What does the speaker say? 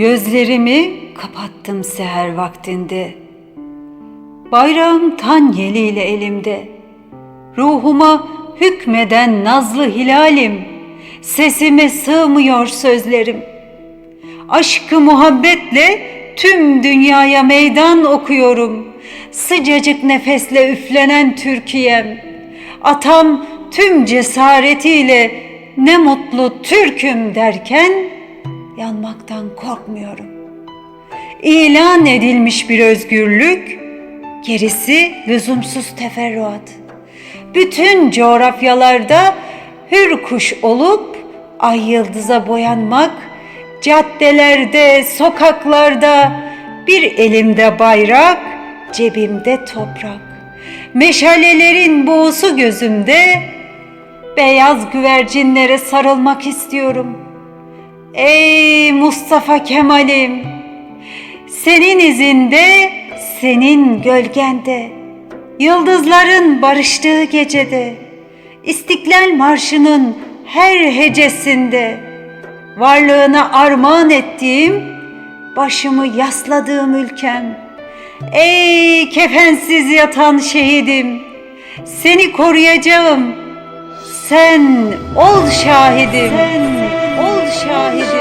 Gözlerimi kapattım seher vaktinde. Bayrağım tan yeliyle elimde. Ruhuma hükmeden nazlı hilalim. Sesime sığmıyor sözlerim. Aşkı muhabbetle tüm dünyaya meydan okuyorum. Sıcacık nefesle üflenen Türkiye'm. Atam tüm cesaretiyle ne mutlu Türk'üm derken yanmaktan korkmuyorum. İlan edilmiş bir özgürlük, gerisi lüzumsuz teferruat. Bütün coğrafyalarda hür kuş olup ay yıldıza boyanmak, caddelerde, sokaklarda bir elimde bayrak, cebimde toprak. Meşalelerin buğusu gözümde, beyaz güvercinlere sarılmak istiyorum. Ey Mustafa Kemal'im, senin izinde, senin gölgende, yıldızların barıştığı gecede, İstiklal Marşı'nın her hecesinde, varlığına armağan ettiğim, başımı yasladığım ülkem. Ey kefensiz yatan şehidim, seni koruyacağım. Sen ol şahidim. Sen ol şahidim.